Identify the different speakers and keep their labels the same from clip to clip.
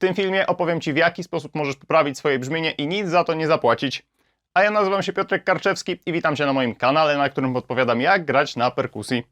Speaker 1: tym filmie opowiem Ci w jaki sposób możesz poprawić swoje brzmienie i nic za to nie zapłacić. A ja nazywam się Piotrek Karczewski i witam Cię na moim kanale, na którym podpowiadam jak grać na perkusji.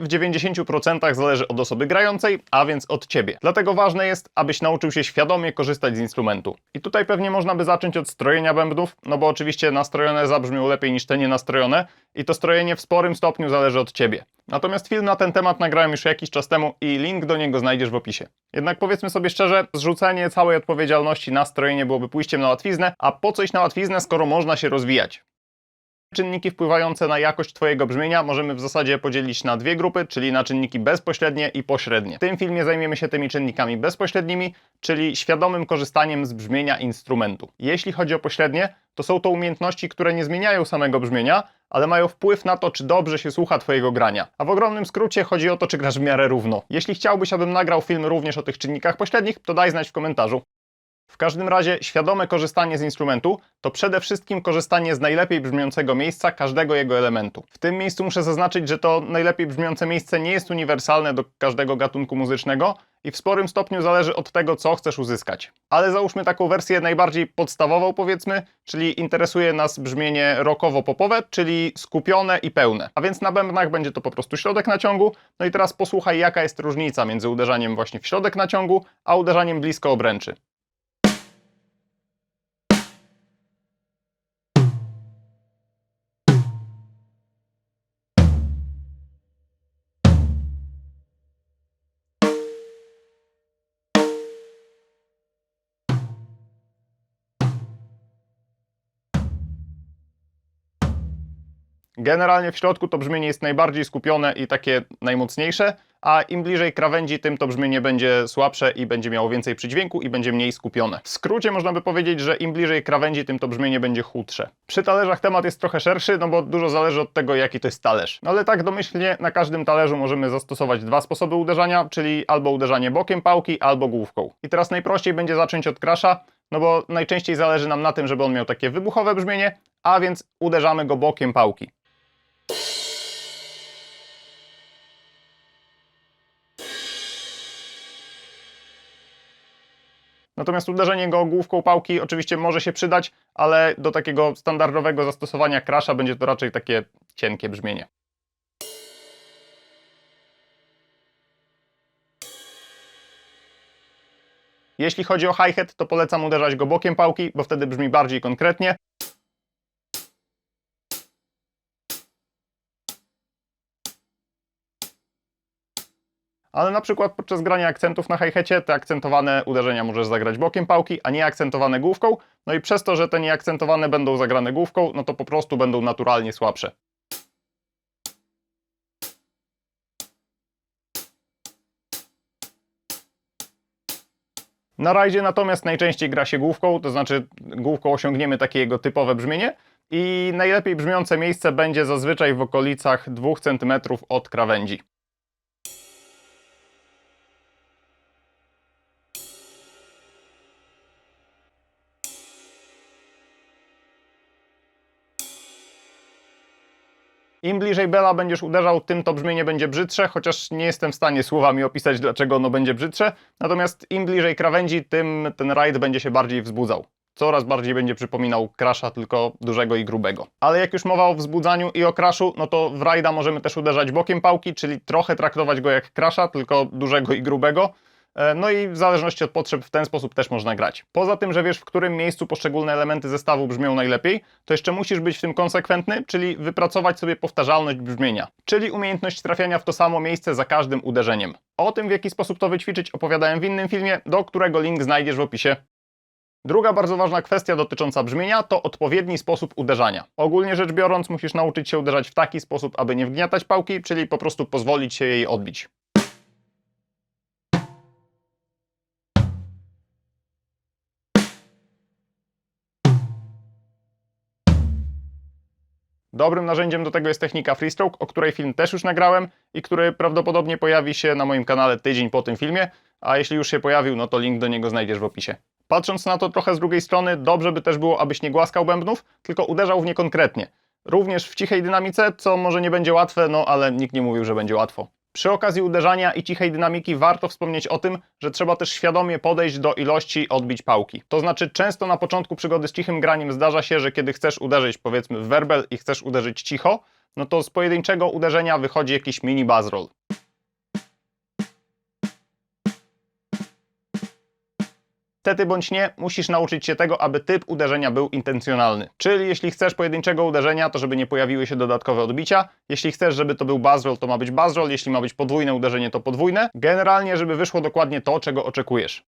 Speaker 1: W 90% zależy od osoby grającej, a więc od ciebie. Dlatego ważne jest, abyś nauczył się świadomie korzystać z instrumentu. I tutaj pewnie można by zacząć od strojenia bębnów, no bo oczywiście nastrojone zabrzmią lepiej niż te nienastrojone i to strojenie w sporym stopniu zależy od ciebie. Natomiast film na ten temat nagrałem już jakiś czas temu i link do niego znajdziesz w opisie. Jednak powiedzmy sobie szczerze, zrzucenie całej odpowiedzialności na strojenie byłoby pójściem na łatwiznę, a po coś na łatwiznę, skoro można się rozwijać? Czynniki wpływające na jakość Twojego brzmienia możemy w zasadzie podzielić na dwie grupy, czyli na czynniki bezpośrednie i pośrednie. W tym filmie zajmiemy się tymi czynnikami bezpośrednimi, czyli świadomym korzystaniem z brzmienia instrumentu. Jeśli chodzi o pośrednie, to są to umiejętności, które nie zmieniają samego brzmienia, ale mają wpływ na to, czy dobrze się słucha Twojego grania. A w ogromnym skrócie chodzi o to, czy grasz w miarę równo. Jeśli chciałbyś, abym nagrał film również o tych czynnikach pośrednich, to daj znać w komentarzu. W każdym razie świadome korzystanie z instrumentu to przede wszystkim korzystanie z najlepiej brzmiącego miejsca każdego jego elementu. W tym miejscu muszę zaznaczyć, że to najlepiej brzmiące miejsce nie jest uniwersalne do każdego gatunku muzycznego i w sporym stopniu zależy od tego, co chcesz uzyskać. Ale załóżmy taką wersję najbardziej podstawową, powiedzmy, czyli interesuje nas brzmienie rockowo-popowe, czyli skupione i pełne. A więc na bębnach będzie to po prostu środek naciągu. No i teraz posłuchaj, jaka jest różnica między uderzaniem właśnie w środek naciągu, a uderzaniem blisko obręczy. Generalnie w środku to brzmienie jest najbardziej skupione i takie najmocniejsze, a im bliżej krawędzi, tym to brzmienie będzie słabsze i będzie miało więcej przydźwięku i będzie mniej skupione. W skrócie można by powiedzieć, że im bliżej krawędzi, tym to brzmienie będzie chudsze. Przy talerzach temat jest trochę szerszy, no bo dużo zależy od tego, jaki to jest talerz. No ale tak domyślnie na każdym talerzu możemy zastosować dwa sposoby uderzania, czyli albo uderzanie bokiem pałki, albo główką. I teraz najprościej będzie zacząć od krasza, no bo najczęściej zależy nam na tym, żeby on miał takie wybuchowe brzmienie, a więc uderzamy go bokiem pałki. Natomiast uderzenie go główką pałki oczywiście może się przydać, ale do takiego standardowego zastosowania crasha będzie to raczej takie cienkie brzmienie. Jeśli chodzi o hi-hat, to polecam uderzać go bokiem pałki, bo wtedy brzmi bardziej konkretnie. Ale na przykład podczas grania akcentów na hi-hacie te akcentowane uderzenia możesz zagrać bokiem pałki, a nie akcentowane główką. No i przez to, że te nieakcentowane będą zagrane główką, no to po prostu będą naturalnie słabsze. Na rajdzie natomiast najczęściej gra się główką, to znaczy główką osiągniemy takie jego typowe brzmienie i najlepiej brzmiące miejsce będzie zazwyczaj w okolicach 2 cm od krawędzi. Im bliżej Bela będziesz uderzał, tym to brzmienie będzie brzydsze, chociaż nie jestem w stanie słowami opisać, dlaczego ono będzie brzydsze. Natomiast im bliżej krawędzi, tym ten rajd będzie się bardziej wzbudzał. Coraz bardziej będzie przypominał crasha, tylko dużego i grubego. Ale jak już mowa o wzbudzaniu i o crashu, no to w rajda możemy też uderzać bokiem pałki, czyli trochę traktować go jak crasha, tylko dużego i grubego. E, No i w zależności od potrzeb w ten sposób też można grać. Poza tym, że wiesz w którym miejscu poszczególne elementy zestawu brzmią najlepiej, to jeszcze musisz być w tym konsekwentny, czyli wypracować sobie powtarzalność brzmienia, czyli umiejętność trafiania w to samo miejsce za każdym uderzeniem. O tym w jaki sposób to wyćwiczyć opowiadałem w innym filmie, do którego link znajdziesz w opisie. Druga bardzo ważna kwestia dotycząca brzmienia to odpowiedni sposób uderzania. Ogólnie rzecz biorąc, musisz nauczyć się uderzać w taki sposób, aby nie wgniatać pałki, czyli po prostu pozwolić się jej odbić. Dobrym narzędziem do tego jest technika freestroke, o której film też już nagrałem i który prawdopodobnie pojawi się na moim kanale tydzień po tym filmie, a jeśli już się pojawił, no to link do niego znajdziesz w opisie. Patrząc na to trochę z drugiej strony, dobrze by też było, abyś nie głaskał bębnów, tylko uderzał w nie konkretnie. Również w cichej dynamice, co może nie będzie łatwe, no ale nikt nie mówił, że będzie łatwo. Przy okazji uderzania i cichej dynamiki warto wspomnieć o tym, że trzeba też świadomie podejść do ilości odbić pałki. To znaczy, często na początku przygody z cichym graniem zdarza się, że kiedy chcesz uderzyć powiedzmy w werbel i chcesz uderzyć cicho, no to z pojedynczego uderzenia wychodzi jakiś mini buzz Niestety bądź nie, musisz nauczyć się tego, aby typ uderzenia był intencjonalny. Czyli jeśli chcesz pojedynczego uderzenia, to żeby nie pojawiły się dodatkowe odbicia. Jeśli chcesz, żeby to był buzz roll, to ma być buzz roll. Jeśli ma być podwójne uderzenie, to podwójne. Generalnie, żeby wyszło dokładnie to, czego oczekujesz.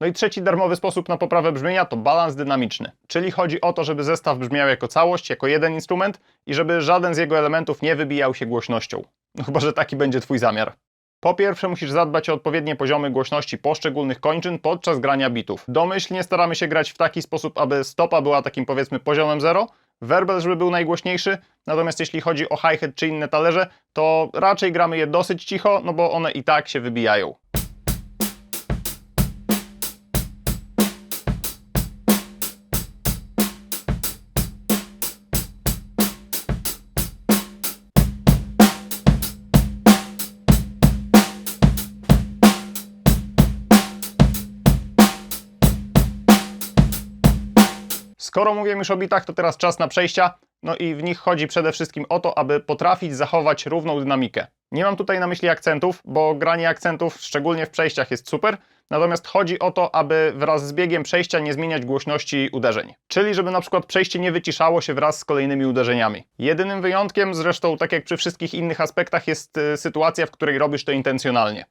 Speaker 1: No i trzeci darmowy sposób na poprawę brzmienia to balans dynamiczny. Czyli chodzi o to, żeby zestaw brzmiał jako całość, jako jeden instrument i żeby żaden z jego elementów nie wybijał się głośnością. No chyba, że taki będzie Twój zamiar. Po pierwsze musisz zadbać o odpowiednie poziomy głośności poszczególnych kończyn podczas grania bitów. Domyślnie staramy się grać w taki sposób, aby stopa była takim powiedzmy poziomem 0, werbel żeby był najgłośniejszy, natomiast jeśli chodzi o hi-hat czy inne talerze, to raczej gramy je dosyć cicho, no bo one i tak się wybijają. Skoro mówiłem już o bitach, to teraz czas na przejścia. No i w nich chodzi przede wszystkim o to, aby potrafić zachować równą dynamikę. Nie mam tutaj na myśli akcentów, bo granie akcentów, szczególnie w przejściach, jest super. Natomiast chodzi o to, aby wraz z biegiem przejścia nie zmieniać głośności uderzeń. Czyli żeby na przykład przejście nie wyciszało się wraz z kolejnymi uderzeniami. Jedynym wyjątkiem, zresztą tak jak przy wszystkich innych aspektach, jest y, sytuacja, w której robisz to intencjonalnie.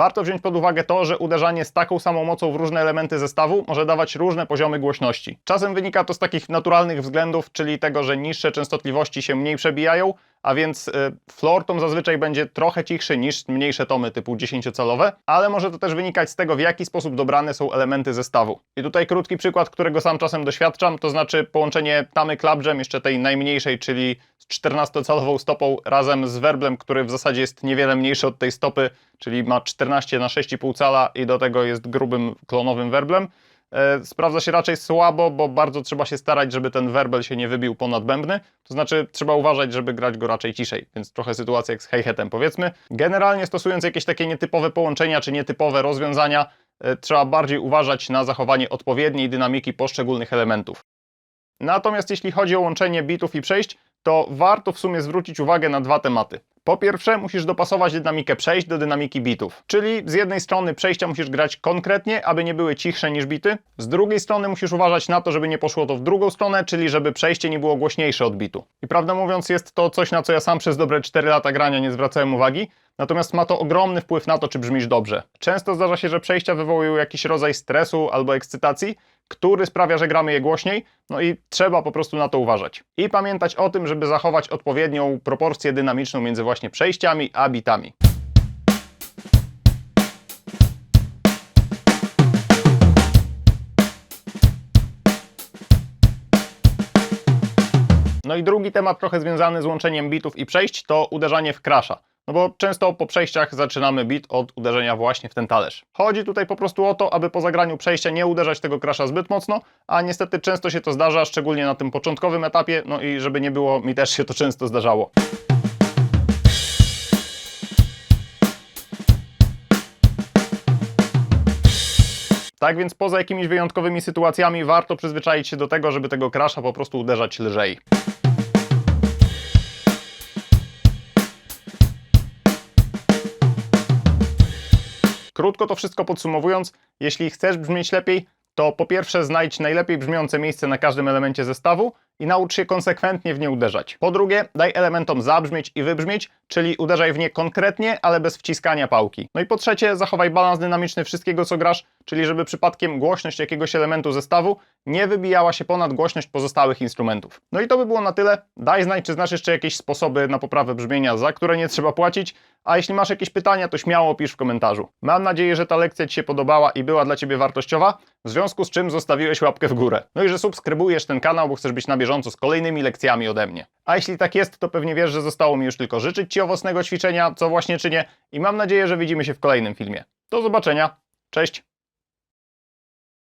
Speaker 1: Warto wziąć pod uwagę to, że uderzanie z taką samą mocą w różne elementy zestawu może dawać różne poziomy głośności. Czasem wynika to z takich naturalnych względów, czyli tego, że niższe częstotliwości się mniej przebijają, a więc y, floor tom zazwyczaj będzie trochę cichszy niż mniejsze tomy typu 10-calowe, ale może to też wynikać z tego, w jaki sposób dobrane są elementy zestawu. I tutaj krótki przykład, którego sam czasem doświadczam, to znaczy połączenie tamy Jam, jeszcze tej najmniejszej, czyli z 14-calową stopą razem z werblem, który w zasadzie jest niewiele mniejszy od tej stopy, czyli ma 14 na 6,5 cala i do tego jest grubym klonowym werblem. E, sprawdza się raczej słabo, bo bardzo trzeba się starać, żeby ten werbel się nie wybił ponad bębny. To znaczy trzeba uważać, żeby grać go raczej ciszej, więc trochę sytuacja jak z hi-hatem powiedzmy. Generalnie stosując jakieś takie nietypowe połączenia czy nietypowe rozwiązania, e, trzeba bardziej uważać na zachowanie odpowiedniej dynamiki poszczególnych elementów. Natomiast jeśli chodzi o łączenie bitów i przejść, to warto w sumie zwrócić uwagę na dwa tematy. Po pierwsze, musisz dopasować dynamikę przejść do dynamiki bitów. Czyli z jednej strony przejścia musisz grać konkretnie, aby nie były cichsze niż bity. Z drugiej strony musisz uważać na to, żeby nie poszło to w drugą stronę, czyli żeby przejście nie było głośniejsze od bitu. I prawdę mówiąc, jest to coś, na co ja sam przez dobre 4 lata grania nie zwracałem uwagi. Natomiast ma to ogromny wpływ na to, czy brzmisz dobrze. Często zdarza się, że przejścia wywołują jakiś rodzaj stresu albo ekscytacji, który sprawia, że gramy je głośniej, no i trzeba po prostu na to uważać. I pamiętać o tym, żeby zachować odpowiednią proporcję dynamiczną między właśnie przejściami a bitami. No i drugi temat trochę związany z łączeniem bitów i przejść to uderzanie w crasha. No bo często po przejściach zaczynamy bit od uderzenia właśnie w ten talerz. Chodzi tutaj po prostu o to, aby po zagraniu przejścia nie uderzać tego crasha zbyt mocno, a niestety często się to zdarza, szczególnie na tym początkowym etapie, no i żeby nie było, mi też się to często zdarzało. Tak więc poza jakimiś wyjątkowymi sytuacjami warto przyzwyczaić się do tego, żeby tego crasha po prostu uderzać lżej. Krótko to wszystko podsumowując, jeśli chcesz brzmieć lepiej, to po pierwsze znajdź najlepiej brzmiące miejsce na każdym elemencie zestawu i naucz się konsekwentnie w nie uderzać. Po drugie, daj elementom zabrzmieć i wybrzmieć, czyli uderzaj w nie konkretnie, ale bez wciskania pałki. No i po trzecie, zachowaj balans dynamiczny wszystkiego, co grasz, czyli żeby przypadkiem głośność jakiegoś elementu zestawu nie wybijała się ponad głośność pozostałych instrumentów. No i to by było na tyle. Daj znać, czy znasz jeszcze jakieś sposoby na poprawę brzmienia, za które nie trzeba płacić, a jeśli masz jakieś pytania, to śmiało pisz w komentarzu. Mam nadzieję, że ta lekcja Ci się podobała i była dla Ciebie wartościowa, w związku z czym zostawiłeś łapkę w górę. No i że subskrybujesz ten kanał, bo chcesz być na bieżąco z kolejnymi lekcjami ode mnie. A jeśli tak jest, to pewnie wiesz, że zostało mi już tylko życzyć Ci owocnego ćwiczenia, co właśnie czynię i mam nadzieję, że widzimy się w kolejnym filmie. Do zobaczenia, cześć!